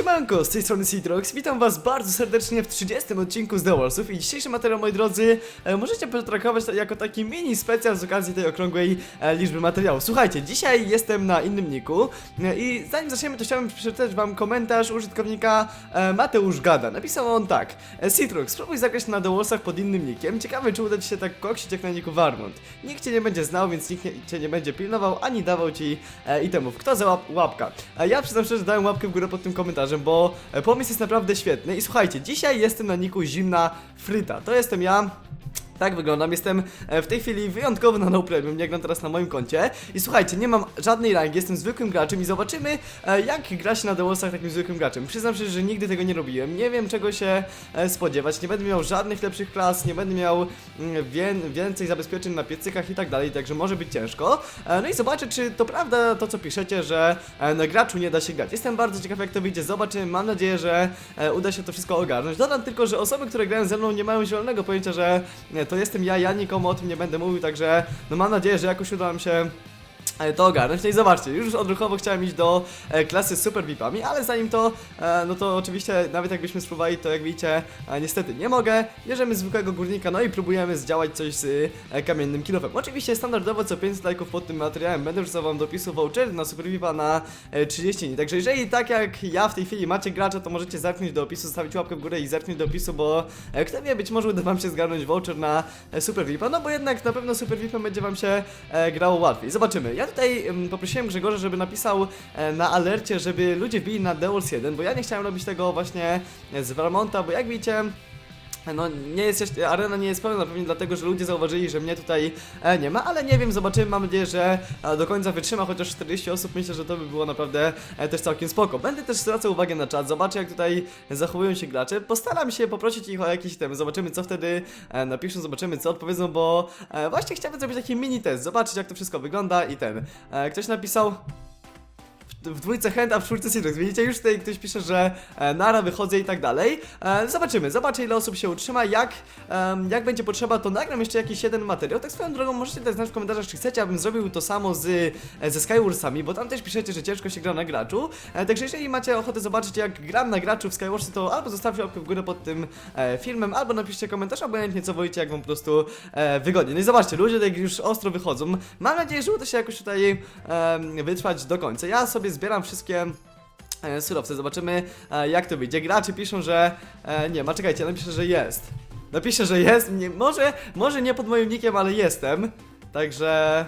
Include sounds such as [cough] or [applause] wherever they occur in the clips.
siemanko, z tej strony Citrox, witam was bardzo serdecznie w 30 odcinku z The Warsów i dzisiejszy materiał, moi drodzy, e, możecie potraktować to jako taki mini specjal z okazji tej okrągłej e, liczby materiałów. Słuchajcie, dzisiaj jestem na innym niku e, i zanim zaczniemy, to chciałbym przeczytać wam komentarz użytkownika e, Mateusz Gada. Napisał on tak, e, Citrox, spróbuj zagrać na The Warsach pod innym nikiem, ciekawe czy uda ci się tak koksić jak na niku Warmont. Nikt cię nie będzie znał, więc nikt nie, cię nie będzie pilnował, ani dawał ci e, itemów. Kto za łap łapka? E, ja przyznam szczerze, że dałem łapkę w górę pod tym komentarzem, bo e, pomysł jest naprawdę świetny. I słuchajcie, dzisiaj jestem na niku Zimna Fryta. To jestem ja. Tak wyglądam, jestem e, w tej chwili wyjątkowy na no premium, jak gram teraz na moim koncie. I słuchajcie, nie mam żadnej rangi, jestem zwykłym graczem i zobaczymy e, jak gra się na The takim zwykłym graczem. Przyznam się, że nigdy tego nie robiłem, nie wiem czego się e, spodziewać, nie będę miał żadnych lepszych klas, nie będę miał mm, wię więcej zabezpieczeń na piecykach i tak dalej, także może być ciężko. No i zobaczę, czy to prawda to co piszecie, że na graczu nie da się grać. Jestem bardzo ciekaw jak to wyjdzie, zobaczymy, mam nadzieję, że uda się to wszystko ogarnąć. Dodam tylko, że osoby, które grają ze mną nie mają zielonego pojęcia, że to jestem ja, ja nikomu o tym nie będę mówił, także no mam nadzieję, że jakoś uda nam się to ogarnąć. No i zobaczcie, już odruchowo chciałem iść do e, klasy z super VIPami, ale zanim to, e, no to oczywiście nawet jakbyśmy spróbowali, to jak widzicie, e, niestety nie mogę. Bierzemy zwykłego górnika, no i próbujemy zdziałać coś z e, kamiennym kilofem. Oczywiście standardowo co 500 lajków pod tym materiałem będę wrzucał wam do opisu voucher na super VIPa na e, 30 dni. Także jeżeli tak jak ja w tej chwili macie gracza, to możecie zerknąć do opisu, zostawić łapkę w górę i zerknąć do opisu, bo e, kto wie, być może uda wam się zgarnąć voucher na e, super VIPa, no bo jednak na pewno super VIPem będzie wam się e, grało łatwiej. Zobaczymy. Ja tutaj em, poprosiłem Grzegorza, żeby napisał e, na alercie, żeby ludzie wbili na Wars 1, bo ja nie chciałem robić tego właśnie z Vermonta, bo jak widzicie... No, nie jest jeszcze, arena nie jest pełna pewnie dlatego, że ludzie zauważyli, że mnie tutaj e, nie ma, ale nie wiem, zobaczymy, mam nadzieję, że e, do końca wytrzyma, chociaż 40 osób, myślę, że to by było naprawdę e, też całkiem spoko. Będę też zwracał uwagę na czat, zobaczę jak tutaj zachowują się gracze, postaram się poprosić ich o jakiś temy, zobaczymy co wtedy e, napiszą, zobaczymy co odpowiedzą, bo e, właśnie chciałbym zrobić taki mini test, zobaczyć jak to wszystko wygląda i ten. E, ktoś napisał, w dwójce hand, a w czwórce Citrox. Widzicie, już tutaj ktoś pisze, że e, nara wychodzę i tak dalej. E, zobaczymy, zobaczę ile osób się utrzyma, jak, em, jak będzie potrzeba, to nagram jeszcze jakiś jeden materiał. Tak swoją drogą, możecie też znać w komentarzach, czy chcecie, abym zrobił to samo z, e, ze Skywarsami, bo tam też piszecie, że ciężko się gra na graczu. E, także jeżeli macie ochotę zobaczyć, jak gram na graczu w Skywarsy, to albo zostawcie łapkę w górę pod tym e, filmem, albo napiszcie komentarz, obojętnie co wolicie, jak wam po prostu e, wygodnie. No i zobaczcie, ludzie tutaj już ostro wychodzą. Mam nadzieję, że uda się jakoś tutaj em, wytrwać do końca. Ja sobie zbieram wszystkie e, surowce, zobaczymy e, jak to wyjdzie. Gracze piszą, że e, nie ma, czekajcie, napiszę, że jest. Napiszę, że jest, nie, może, może nie pod moim nickiem, ale jestem. Także...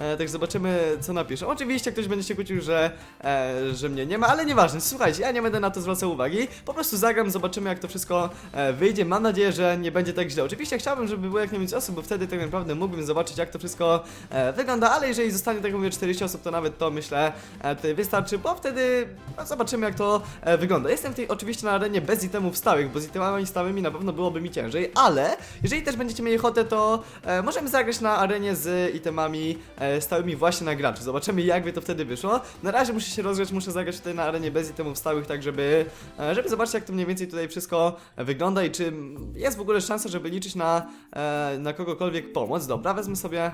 E, tak zobaczymy, co napiszą. Oczywiście ktoś będzie się kłócił, że, e, że mnie nie ma, ale nieważne. Słuchajcie, ja nie będę na to zwracał uwagi. Po prostu zagram, zobaczymy, jak to wszystko e, wyjdzie. Mam nadzieję, że nie będzie tak źle. Oczywiście chciałbym, żeby było jak najmniej osób, bo wtedy tak naprawdę mógłbym zobaczyć, jak to wszystko e, wygląda, ale jeżeli zostanie, tak mówię, 40 osób, to nawet to myślę e, tutaj wystarczy, bo wtedy no, zobaczymy, jak to e, wygląda. Jestem tutaj oczywiście na arenie bez itemów stałych, bo z itemami stałymi na pewno byłoby mi ciężej, ale jeżeli też będziecie mieli ochotę, to e, możemy zagrać na arenie z itemami e, stałymi właśnie na graczy. Zobaczymy, jak by to wtedy wyszło. Na razie muszę się rozgrzać, muszę zagrać tutaj na arenie bez itemów stałych, tak żeby, e, żeby zobaczyć, jak to mniej więcej tutaj wszystko e, wygląda i czy jest w ogóle szansa, żeby liczyć na, e, na kogokolwiek pomoc. Dobra, wezmę sobie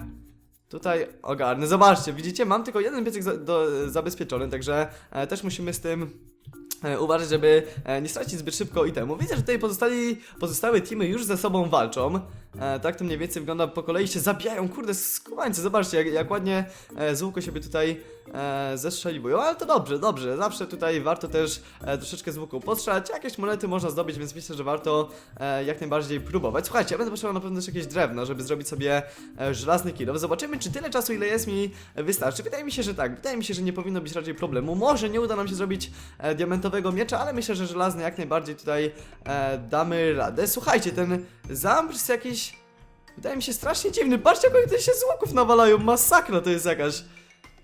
Tutaj ogarnę. Zobaczcie, widzicie, mam tylko jeden piecyk za, do, zabezpieczony, także e, też musimy z tym e, uważać, żeby e, nie stracić zbyt szybko itemu. Widzę, że tutaj pozostali, pozostałe teamy już ze sobą walczą. E, tak to mniej więcej wygląda, po kolei się zabijają. Kurde, skubańcy, zobaczcie, jak, jak ładnie e, z łuku siebie tutaj e, zestrzeliwują, ale to dobrze, dobrze. Zawsze tutaj warto też e, troszeczkę z łuku postrzelać. Jakieś monety można zdobyć, więc myślę, że warto e, jak najbardziej próbować. Słuchajcie, ja będę potrzebował na pewno też jakieś drewno, żeby zrobić sobie e, żelazny kilo. Zobaczymy, czy tyle czasu, ile jest mi e, wystarczy. Wydaje mi się, że tak. Wydaje mi się, że nie powinno być raczej problemu. Może nie uda nam się zrobić e, diamentowego miecza, ale myślę, że żelazny jak najbardziej tutaj e, damy radę. Słuchajcie, ten zamp jest jakiś... Wydaje mi się strasznie dziwny. Patrzcie, jak oni tutaj się z łuków nawalają. Masakra to jest jakaś.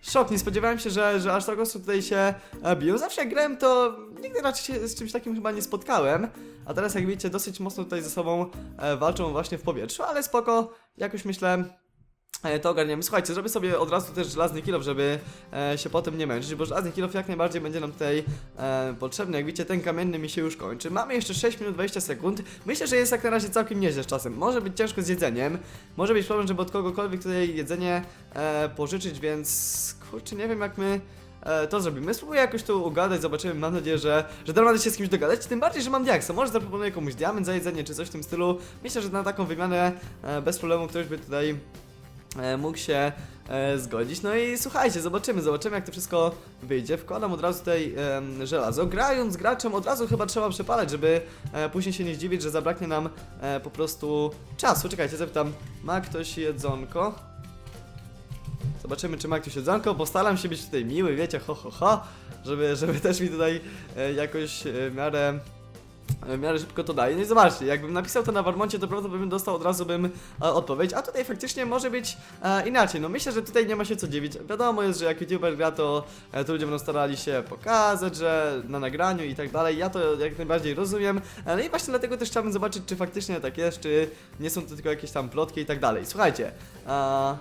Szok, nie spodziewałem się, że, że aż tak osób tutaj się e, biją. Zawsze jak grałem, to nigdy raczej się z czymś takim chyba nie spotkałem. A teraz jak widzicie, dosyć mocno tutaj ze sobą e, walczą właśnie w powietrzu, ale spoko, jakoś myślę, to ogarniemy. Słuchajcie, zrobię sobie od razu też żelazny kilof, żeby e, się potem nie męczyć, bo żelazny kilof jak najbardziej będzie nam tutaj e, potrzebny. Jak widzicie, ten kamienny mi się już kończy. Mamy jeszcze 6 minut 20 sekund. Myślę, że jest jak na razie całkiem nieźle z czasem. Może być ciężko z jedzeniem, może być problem, żeby od kogokolwiek tutaj jedzenie e, pożyczyć, więc kurczę, nie wiem jak my e, to zrobimy. Spróbuję jakoś tu ugadać, zobaczymy. Mam nadzieję, że, że da się z kimś dogadać. Tym bardziej, że mam diaksa. Może zaproponuję komuś diament za jedzenie, czy coś w tym stylu. Myślę, że na taką wymianę e, bez problemu ktoś by tutaj e, mógł się e, zgodzić. No i słuchajcie, zobaczymy, zobaczymy jak to wszystko wyjdzie. Wkładam od razu tutaj żelazo. Grając graczem od razu chyba trzeba przepalać, żeby e, później się nie zdziwić, że zabraknie nam e, po prostu czasu. Czekajcie, zapytam, ma ktoś jedzonko? Zobaczymy, czy ma ktoś jedzonko. Postaram się być tutaj miły, wiecie, ho, ho, ho, żeby, żeby też mi tutaj e, jakoś e, w miarę w miarę szybko to daje. No i zobaczcie, jakbym napisał to na Warmoncie, to prawdopodobnie dostał od razu bym e, odpowiedź, a tutaj faktycznie może być e, inaczej. No myślę, że tutaj nie ma się co dziwić. Wiadomo jest, że jak youtuber gra, to, e, to ludzie będą starali się pokazać, że na nagraniu i tak dalej. Ja to jak najbardziej rozumiem. E, no i właśnie dlatego też chciałbym zobaczyć, czy faktycznie tak jest, czy nie są to tylko jakieś tam plotki i tak dalej. Słuchajcie, e,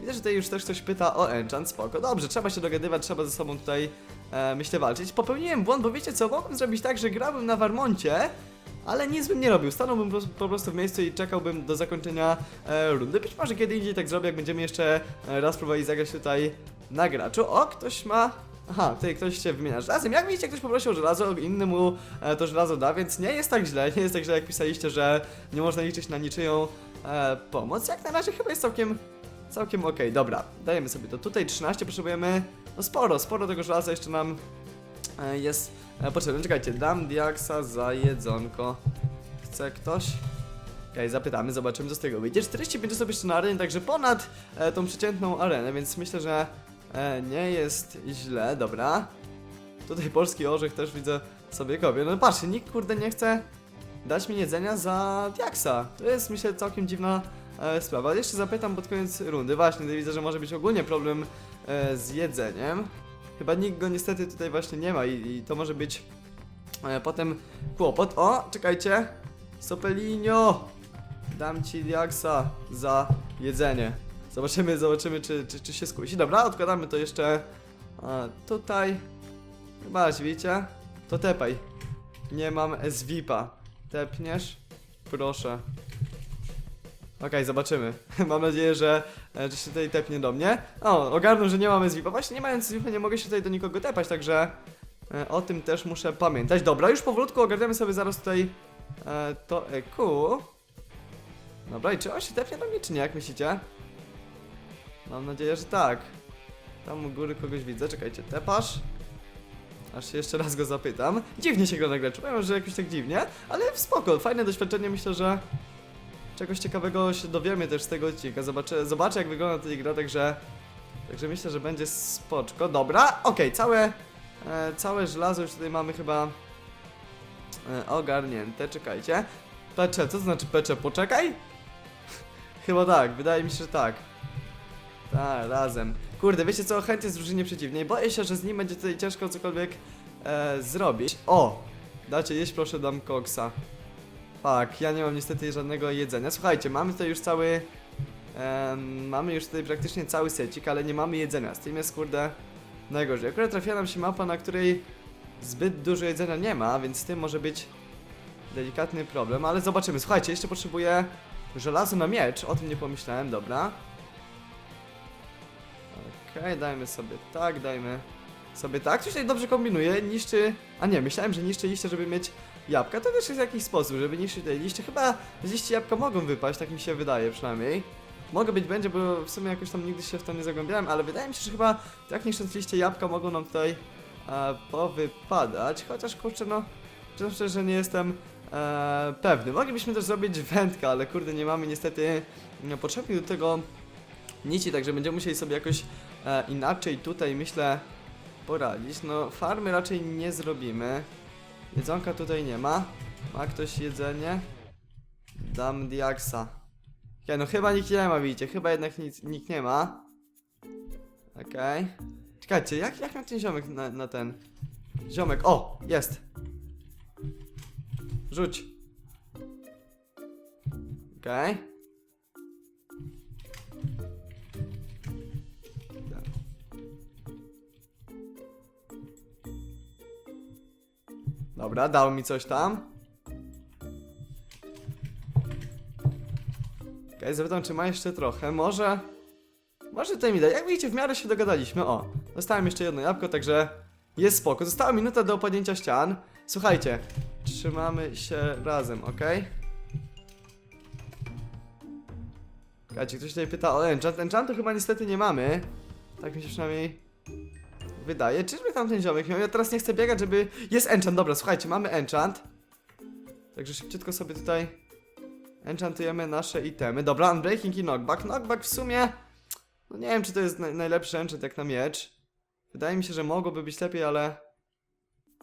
Widzę, że tutaj już też ktoś pyta o enchant, spoko. Dobrze, trzeba się dogadywać, trzeba ze sobą tutaj, e, myślę, walczyć. Popełniłem błąd, bo wiecie co, mogłem zrobić tak, że grałbym na Warmoncie, ale nic bym nie robił. Stanąłbym po prostu- w miejscu i czekałbym do zakończenia e, rundy. Być może kiedy indziej tak zrobię, jak będziemy jeszcze e, raz próbowali zagrać tutaj na graczu. O, ktoś ma... Aha, tutaj ktoś się wymienia żelazem. Jak widzicie, ktoś poprosił o żelazo, inny mu e, to żelazo da, więc nie jest tak źle. Nie jest tak źle, jak pisaliście, że nie można liczyć na niczyją e, pomoc. Jak na razie chyba jest całkiem Całkiem okej, dobra. Dajemy sobie to tutaj. 13 potrzebujemy. No sporo, sporo tego żelaza jeszcze nam e, jest e, potrzebne. Czekajcie, dam diaksa za jedzonko. Chce ktoś? Okej, zapytamy, zobaczymy co z tego wyjdzie. 45 osób jeszcze na arenie, także ponad e, tą przeciętną arenę, więc myślę, że e, nie jest źle, dobra. Tutaj polski orzech też widzę sobie kopie. No patrzcie, nikt kurde nie chce dać mi jedzenia za diaksa. To jest myślę całkiem dziwna e, sprawa. Jeszcze zapytam pod koniec rundy. Właśnie, tutaj widzę, że może być ogólnie problem e, z jedzeniem. Chyba nikt go niestety tutaj właśnie nie ma i, i to może być e, potem kłopot. O, czekajcie. Sopelinio! Dam ci diaksa za jedzenie. Zobaczymy, zobaczymy, czy, czy, czy się skusi. Dobra, odkładamy to jeszcze e, tutaj. Chyba, widzicie? To tepaj. Nie mam SVIP-a. Tepniesz? Proszę. Okej, zobaczymy. [laughs] Mam nadzieję, że, e, że się tutaj tepnie do mnie. O, ogarnął, że nie mamy SVIP-a. Właśnie nie mając SVIP-a nie mogę się tutaj do nikogo tepać, także e, o tym też muszę pamiętać. Dobra, już powolutku ogarniamy sobie zaraz tutaj e, to EQ. Dobra, i czy on się tepnie do mnie, czy nie, jak myślicie? Mam nadzieję, że tak. Tam u góry kogoś widzę, czekajcie, tepasz? Aż się jeszcze raz go zapytam. Dziwnie się go nagle czułem, że jakoś tak dziwnie, ale spoko, fajne doświadczenie, myślę, że czegoś ciekawego się dowiemy też z tego odcinka. Zobaczę, zobaczę jak wygląda ta gra, także, także myślę, że będzie spoczko. Dobra, okej, całe, e, całe żelazo już tutaj mamy chyba e, ogarnięte, czekajcie. Pecze, co to znaczy pecze? Poczekaj? [laughs] chyba tak, wydaje mi się, że tak. Tak, razem. Kurde, wiecie co, chętnie jest drużynie przeciwnej. Boję się, że z nim będzie tutaj ciężko cokolwiek e, zrobić. O! Dacie jeść, proszę, dam koksa. Tak, ja nie mam niestety żadnego jedzenia. Słuchajcie, mamy tutaj już cały... mamy już tutaj praktycznie cały secik, ale nie mamy jedzenia. Z tym jest, kurde, najgorzej. Akurat trafiła nam się mapa, na której zbyt dużo jedzenia nie ma, więc z tym może być delikatny problem, ale zobaczymy. Słuchajcie, jeszcze potrzebuję żelazo na miecz. O tym nie pomyślałem, dobra. Okej, dajmy sobie tak, dajmy sobie tak. Coś tutaj dobrze kombinuje, niszczy... A nie, myślałem, że niszczy liście, żeby mieć jabłka. To też jest jakiś sposób, żeby niszczyć te liście. Chyba z liści jabłka mogą wypaść, tak mi się wydaje przynajmniej. Mogę być będzie, bo w sumie jakoś tam nigdy się w to nie zagłębiałem, ale wydaje mi się, że chyba tak niszcząc liście jabłka mogą nam tutaj e, powypadać. Chociaż kurczę, no, przyznam szczerze, że nie jestem e, pewny. Moglibyśmy też zrobić wędkę, ale kurde, nie mamy niestety no, potrzebnych do tego nici, także będziemy musieli sobie jakoś e, inaczej tutaj, myślę, poradzić. No, farmy raczej nie zrobimy. Jedzonka tutaj nie ma. Ma ktoś jedzenie? Dam diaksa. Okej, no chyba nikt nie ma, widzicie. Chyba jednak nic, nikt nie ma. Okej. Czekajcie, jak, jak miał ten ziomek na, na ten... Ziomek, o! Jest! Rzuć. Okej. Dobra, dał mi coś tam. Okej, zapytam, czy ma jeszcze trochę. Może... Może tutaj mi da. Jak widzicie, w miarę się dogadaliśmy. O, Dostałem jeszcze jedno jabłko, także jest spoko. Została minuta do opadnięcia ścian. Słuchajcie, trzymamy się razem, ok? Słuchajcie, ktoś tutaj pyta o enchant. Enchantu chyba niestety nie mamy. Tak mi się przynajmniej wydaje. Czyżby tamten ziomek miał? Ja teraz nie chcę biegać, żeby... Jest enchant, dobra, słuchajcie, mamy enchant. Także szybciutko sobie tutaj enchantujemy nasze itemy. Dobra, unbreaking i knockback. Knockback w sumie... No nie wiem, czy to jest naj najlepszy enchant jak na miecz. Wydaje mi się, że mogłoby być lepiej, ale...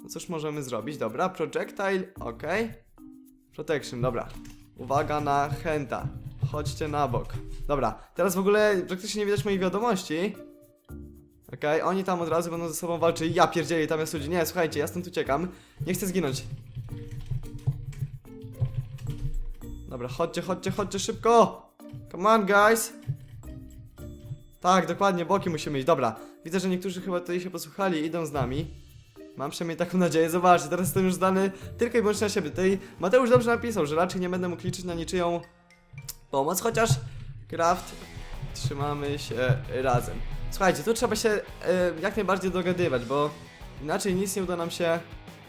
No cóż możemy zrobić? Dobra, projectile, ok. Protection, dobra. Uwaga na Henta. Chodźcie na bok. Dobra, teraz w ogóle praktycznie nie widać moich wiadomości. Okej, oni tam od razu będą ze sobą walczyli. Ja pierdzieli, tam jest ludzi. Nie, słuchajcie, ja stąd uciekam. Nie chcę zginąć. Dobra, chodźcie, chodźcie, chodźcie szybko! Come on, guys! Tak, dokładnie, boki musimy iść. Dobra, widzę, że niektórzy chyba tutaj się posłuchali i idą z nami. Mam przynajmniej taką nadzieję. Zobaczcie, teraz jestem już zdany tylko i wyłącznie na siebie. Tutaj Mateusz dobrze napisał, że raczej nie będę mógł liczyć na niczyją pomoc, chociaż Kraft trzymamy się razem. Słuchajcie, tu trzeba się e, jak najbardziej dogadywać, bo inaczej nic nie uda nam się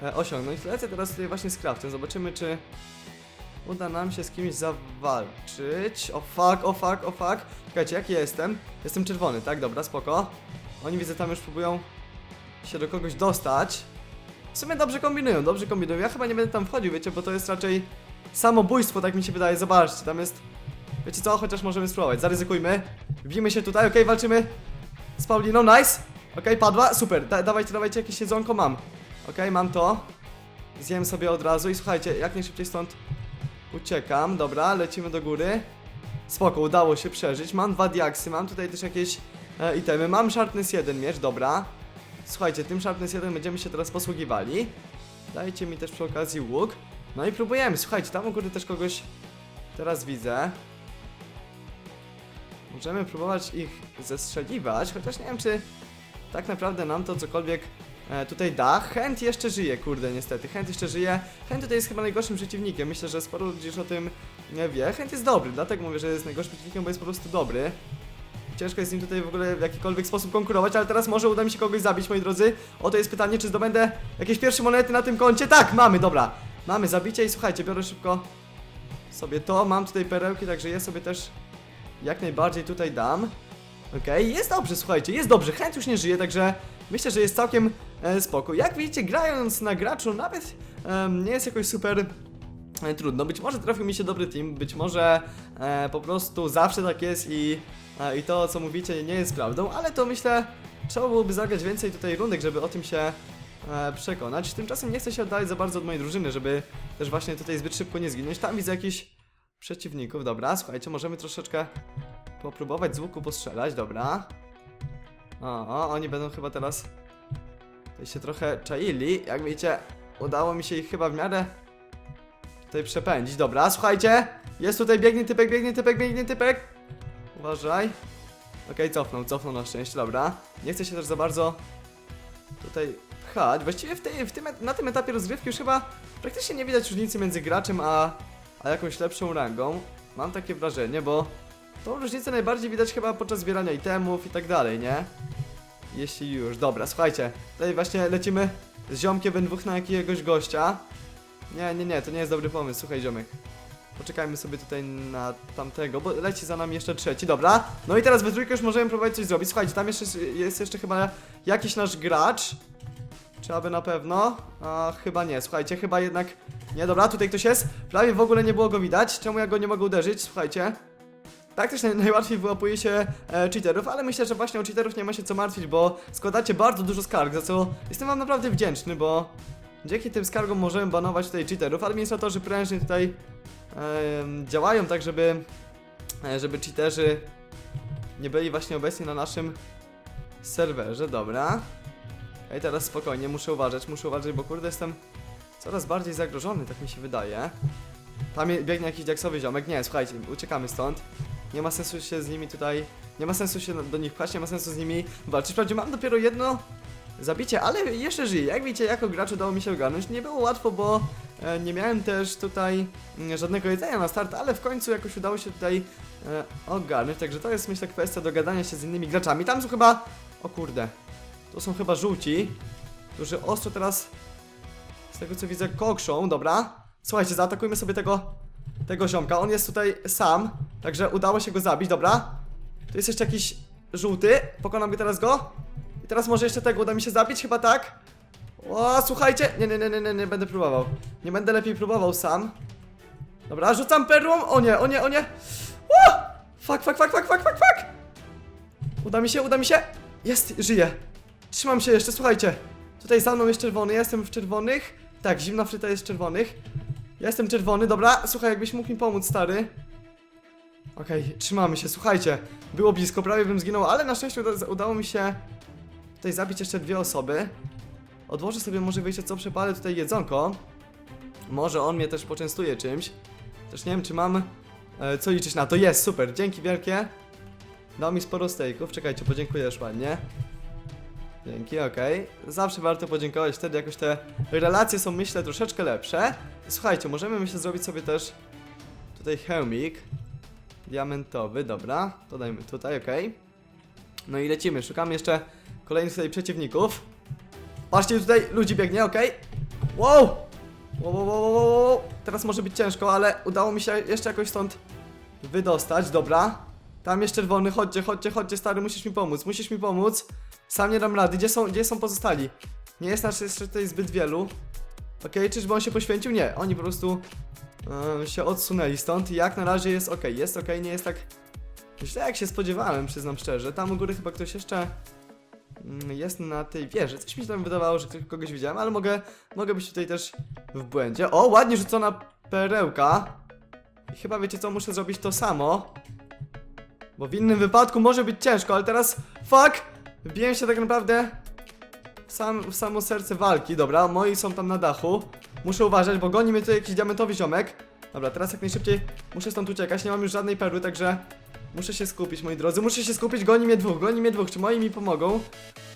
e, osiągnąć. Lecę teraz tutaj właśnie z Craftem, zobaczymy czy uda nam się z kimś zawalczyć. O fuck, o fuck, o fuck. Czekajcie, jaki ja jestem? Jestem czerwony, tak? Dobra, spoko. Oni widzę tam już próbują się do kogoś dostać. W sumie dobrze kombinują, dobrze kombinują. Ja chyba nie będę tam wchodził, wiecie, bo to jest raczej samobójstwo, tak mi się wydaje. Zobaczcie, tam jest... Wiecie co, chociaż możemy spróbować. Zaryzykujmy. Wbijmy się tutaj, okej, walczymy z Pauliną, nice. Okej, padła, super. Da dawajcie, dawajcie, jakieś jedzonko mam. Okej, mam to. Zjem sobie od razu i słuchajcie, jak najszybciej stąd uciekam. Dobra, lecimy do góry. Spoko, udało się przeżyć. Mam dwa diaksy, mam tutaj też jakieś e, itemy. Mam Sharpness 1 miecz, dobra. Słuchajcie, tym Sharpness 1 będziemy się teraz posługiwali. Dajcie mi też przy okazji łuk. No i próbujemy. Słuchajcie, tam u góry też kogoś teraz widzę. Możemy próbować ich zestrzeliwać, chociaż nie wiem, czy tak naprawdę nam to cokolwiek e, tutaj da. Chęt jeszcze żyje, kurde, niestety. Chęt jeszcze żyje. Chęt tutaj jest chyba najgorszym przeciwnikiem. Myślę, że sporo ludzi już o tym nie wie. Chęt jest dobry, dlatego mówię, że jest najgorszym przeciwnikiem, bo jest po prostu dobry. Ciężko jest z nim tutaj w ogóle w jakikolwiek sposób konkurować, ale teraz może uda mi się kogoś zabić, moi drodzy. Oto jest pytanie, czy zdobędę jakieś pierwsze monety na tym koncie? Tak, mamy, dobra. Mamy zabicie i słuchajcie, biorę szybko sobie to. Mam tutaj perełki, także je sobie też jak najbardziej tutaj dam. Okej, jest dobrze, słuchajcie, jest dobrze. Chęt już nie żyje, także myślę, że jest całkiem e, spoko. Jak widzicie, grając na graczu nawet em, nie jest jakoś super e, trudno. Być może trafił mi się dobry team, być może e, po prostu zawsze tak jest i, e, i to, co mówicie, nie jest prawdą, ale to myślę, trzeba byłoby zagrać więcej tutaj rundek, żeby o tym się e, przekonać. Tymczasem nie chcę się oddalić za bardzo od mojej drużyny, żeby też właśnie tutaj zbyt szybko nie zginąć. Tam widzę jakiś przeciwników, dobra, słuchajcie, możemy troszeczkę popróbować z łuku postrzelać, dobra. O, o, oni będą chyba teraz tutaj się trochę czaili, jak widzicie, udało mi się ich chyba w miarę tutaj przepędzić, dobra, słuchajcie, jest tutaj, biegnie typek, biegnie typek, biegnie typek, uważaj. Okej, cofnął, cofnął na szczęście, dobra. Nie chcę się też za bardzo tutaj pchać. Właściwie w tej, w tym, na tym etapie rozgrywki już chyba praktycznie nie widać różnicy między graczem a, a jakąś lepszą rangą. Mam takie wrażenie, bo tą różnicę najbardziej widać chyba podczas zbierania itemów i tak dalej, nie? Jeśli już. Dobra, słuchajcie. Tutaj właśnie lecimy z ziomkiem dwóch na jakiegoś gościa. Nie, nie, nie, to nie jest dobry pomysł, słuchaj ziomek. Poczekajmy sobie tutaj na tamtego, bo leci za nami jeszcze trzeci, dobra. No i teraz we trójkę już możemy próbować coś zrobić. Słuchajcie, tam jeszcze jest jeszcze chyba jakiś nasz gracz. Czy aby na pewno? A, chyba nie, słuchajcie, chyba jednak... Nie, dobra, tutaj ktoś jest. Prawie w ogóle nie było go widać. Czemu ja go nie mogę uderzyć? Słuchajcie. Tak też naj- najłatwiej wyłapuje się e, cheaterów, ale myślę, że właśnie o cheaterów nie ma się co martwić, bo składacie bardzo dużo skarg, za co jestem wam naprawdę wdzięczny, bo dzięki tym skargom możemy banować tutaj cheaterów. Administratorzy prężnie tutaj em, działają tak, żeby, e, żeby cheaterzy nie byli właśnie obecni na naszym serwerze, dobra. Ej, teraz spokojnie, muszę uważać, muszę uważać, bo kurde jestem coraz bardziej zagrożony, tak mi się wydaje. Tam biegnie jakiś diaksowy ziomek. Nie, słuchajcie, uciekamy stąd. Nie ma sensu się z nimi tutaj. Nie ma sensu się do nich pchać, nie ma sensu z nimi walczyć. Wprawdzie mam dopiero jedno zabicie, ale jeszcze żyję. Jak widzicie, jako gracz udało mi się ogarnąć. Nie było łatwo, bo e, nie miałem też tutaj mm, żadnego jedzenia na start, ale w końcu jakoś udało się tutaj e, ogarnąć. Także to jest myślę kwestia dogadania się z innymi graczami. Tam są chyba. O kurde. To są chyba żółci, którzy ostro teraz, z tego co widzę, kokrzą, dobra. Słuchajcie, zaatakujmy sobie tego, tego ziomka. On jest tutaj sam, także udało się go zabić, dobra. Tu jest jeszcze jakiś żółty, pokonam go teraz go. I teraz może jeszcze tego uda mi się zabić, chyba tak. O, słuchajcie, nie, nie, nie, nie, nie, nie będę próbował. Nie będę lepiej próbował sam. Dobra, rzucam perłą. O nie, o nie, o nie. O! Fuck, fuck, fuck, fuck, fuck, fuck, fuck. Uda mi się, uda mi się. Jest, żyję. Trzymam się jeszcze, słuchajcie. Tutaj za mną jest czerwony, ja jestem w czerwonych. Tak, zimna fryta jest w czerwonych. Ja jestem czerwony, dobra. Słuchaj, jakbyś mógł mi pomóc, stary. Okej, trzymamy się, słuchajcie. Było blisko, prawie bym zginął, ale na szczęście uda udało mi się tutaj zabić jeszcze dwie osoby. Odłożę sobie może wiecie co, przepalę tutaj jedzonko. Może on mnie też poczęstuje czymś. Też nie wiem czy mam e, co liczyć na to. Jest, super, dzięki wielkie. Dał mi sporo stejków, czekajcie, podziękujesz ładnie. Dzięki, okej. Zawsze warto podziękować, wtedy jakoś te relacje są myślę troszeczkę lepsze. Słuchajcie, możemy myślę zrobić sobie też tutaj hełmik. Diamentowy, dobra. To dajmy tutaj, okej. No i lecimy, szukamy jeszcze kolejnych tutaj przeciwników. Patrzcie, tutaj ludzi biegnie, okej. Wow! Wow, wow, wow, wow, wow, wow! Teraz może być ciężko, ale udało mi się jeszcze jakoś stąd wydostać, dobra. Tam jest czerwony, chodźcie, chodźcie, chodźcie, stary, musisz mi pomóc, musisz mi pomóc. Sam nie dam rady, gdzie są, gdzie są pozostali? Nie jest nas jeszcze tutaj zbyt wielu. Okej, czyżby on się poświęcił? Nie, oni po prostu e, się odsunęli stąd. Jak na razie jest ok, jest ok, nie jest tak źle jak się spodziewałem, przyznam szczerze. Tam u góry chyba ktoś jeszcze mm, jest na tej wieży. Coś mi się tam wydawało, że kogoś widziałem, ale mogę, mogę być tutaj też w błędzie. O, ładnie rzucona perełka. I chyba wiecie co, muszę zrobić to samo. Bo w innym wypadku może być ciężko, ale teraz fuck! Wbiłem się tak naprawdę w, sam, w samo serce walki. Dobra, moi są tam na dachu. Muszę uważać, bo goni mnie tutaj jakiś diamentowy ziomek. Dobra, teraz jak najszybciej muszę stąd uciekać. Nie mam już żadnej perły, także muszę się skupić, moi drodzy. Muszę się skupić, goni mnie dwóch, goni mnie dwóch. Czy moi mi pomogą?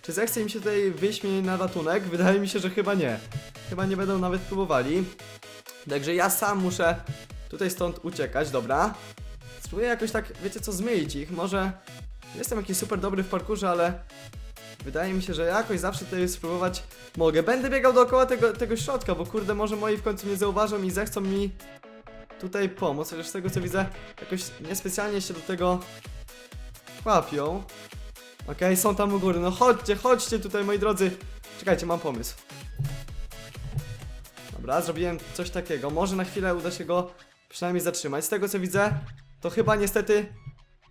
Czy zechce im się tutaj mi na ratunek? Wydaje mi się, że chyba nie. Chyba nie będą nawet próbowali. Także ja sam muszę tutaj stąd uciekać, dobra. Spróbuję jakoś tak, wiecie co, zmylić ich. Może jestem jakiś super dobry w parkurze, ale wydaje mi się, że jakoś zawsze tutaj spróbować mogę. Będę biegał dookoła tego, tego środka, bo kurde, może moi w końcu mnie zauważą i zechcą mi tutaj pomóc. Chociaż z tego co widzę, jakoś niespecjalnie się do tego łapią. Okej, są tam u góry. No chodźcie, chodźcie tutaj, moi drodzy. Czekajcie, mam pomysł. Dobra, zrobiłem coś takiego. Może na chwilę uda się go przynajmniej zatrzymać. Z tego co widzę, to chyba niestety.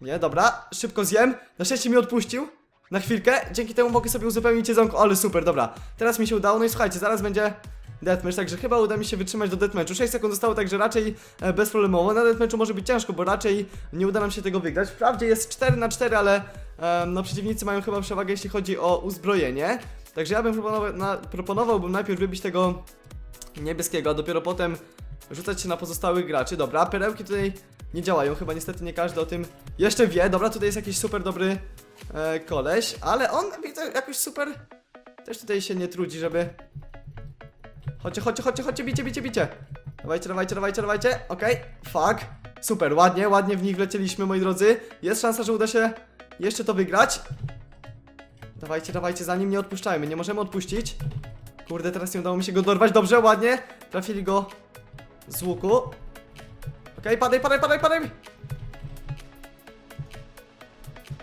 Nie, dobra, szybko zjem. Na szczęście mi odpuścił. Na chwilkę, dzięki temu mogę sobie uzupełnić jedzonko, ale super, dobra. Teraz mi się udało, no i słuchajcie, zaraz będzie deathmatch, także chyba uda mi się wytrzymać do deathmatchu. 6 sekund zostało, także raczej e, bezproblemowo. Na deathmatchu może być ciężko, bo raczej nie uda nam się tego wygrać. Wprawdzie jest 4 na 4, ale e, no przeciwnicy mają chyba przewagę, jeśli chodzi o uzbrojenie. Także ja bym proponował, na, proponowałbym najpierw wybić tego niebieskiego, a dopiero potem rzucać się na pozostałych graczy. Dobra, perełki tutaj nie działają, chyba niestety nie każdy o tym jeszcze wie. Dobra, tutaj jest jakiś super dobry e, koleś, ale on widzę jakoś super też tutaj się nie trudzi, żeby... Chodźcie, chodźcie, chodźcie, chodźcie, bicie, bicie, bicie. Dawajcie, dawajcie, dawajcie, dawajcie. Okej, fuck. Super, ładnie, ładnie w nich wlecieliśmy, moi drodzy. Jest szansa, że uda się jeszcze to wygrać. Dawajcie, dawajcie, za nim nie odpuszczajmy, nie możemy odpuścić. Kurde, teraz nie udało mi się go dorwać. Dobrze, ładnie. Trafili go z łuku. Okej, padaj, padaj, padaj, padaj.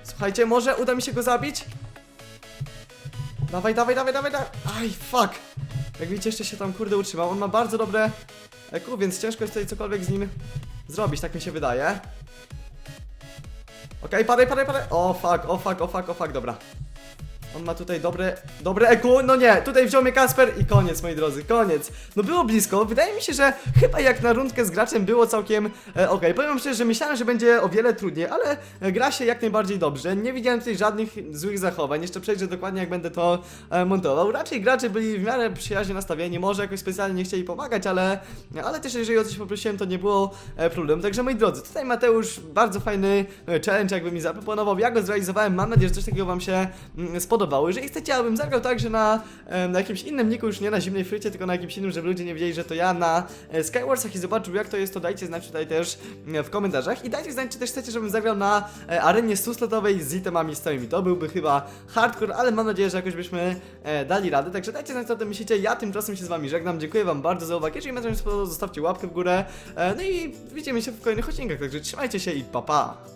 Słuchajcie, może uda mi się go zabić? Dawaj, dawaj, dawaj, dawaj, dawaj. Aj, fuck. Jak widzicie, jeszcze się tam kurde utrzymał. On ma bardzo dobre EQ, więc ciężko jest tutaj cokolwiek z nim zrobić, tak mi się wydaje. Okej, padaj, padaj, padaj. O, fuck, o, fuck, o, fuck, o, fuck, dobra. On ma tutaj dobre, dobre EQ, no nie, tutaj wziął mnie Kasper i koniec, moi drodzy, koniec. No było blisko, wydaje mi się, że chyba jak na rundkę z graczem było całkiem e, ok. Powiem szczerze, że myślałem, że będzie o wiele trudniej, ale e, gra się jak najbardziej dobrze. Nie widziałem tutaj żadnych złych zachowań, jeszcze przejrzę dokładnie jak będę to e, montował. Raczej gracze byli w miarę przyjaźnie nastawieni, może jakoś specjalnie nie chcieli pomagać, ale, ale też jeżeli o coś poprosiłem, to nie było e, problemu. Także moi drodzy, tutaj Mateusz bardzo fajny e, challenge jakby mi zaproponował, ja go zrealizowałem, mam nadzieję, że coś takiego wam się mm, podobało. Jeżeli chcecie, abym zagrał także na, na jakimś innym niku, już nie na zimnej frycie, tylko na jakimś innym, żeby ludzie nie wiedzieli, że to ja na e, Skywarsach i zobaczył jak to jest, to dajcie znać tutaj też e, w komentarzach i dajcie znać, czy też chcecie, żebym zagrał na e, arenie 100-slotowej z itemami stałymi. To byłby chyba hardcore, ale mam nadzieję, że jakoś byśmy dali radę, także dajcie znać, co o tym myślicie. Ja tymczasem się z wami żegnam, dziękuję wam bardzo za uwagę, jeżeli się spodobał, zostawcie łapkę w górę, no i widzimy się w kolejnych odcinkach, także trzymajcie się i pa pa!